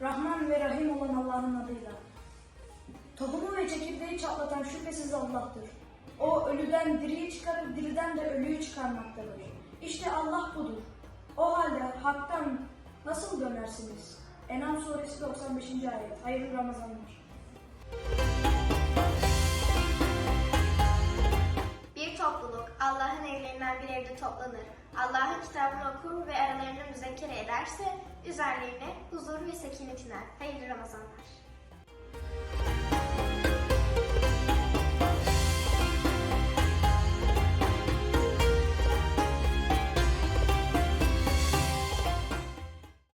Rahim ve Rahim olan Allah'ın adıyla. Tohumu ve çekirdeği çatlatan şüphesiz Allah'tır. O ölüden diriyi çıkarıp diriden de ölüyü çıkarmaktadır. İşte Allah budur. O halde haktan nasıl dönersiniz? Enam suresi 95. ayet. Hayırlı Ramazanlar. Allah'ın evlerinden bir evde toplanır. Allah'ın kitabını okur ve aralarını müzekkere ederse üzerlerine huzur ve sekinet iner. Hayırlı Ramazanlar.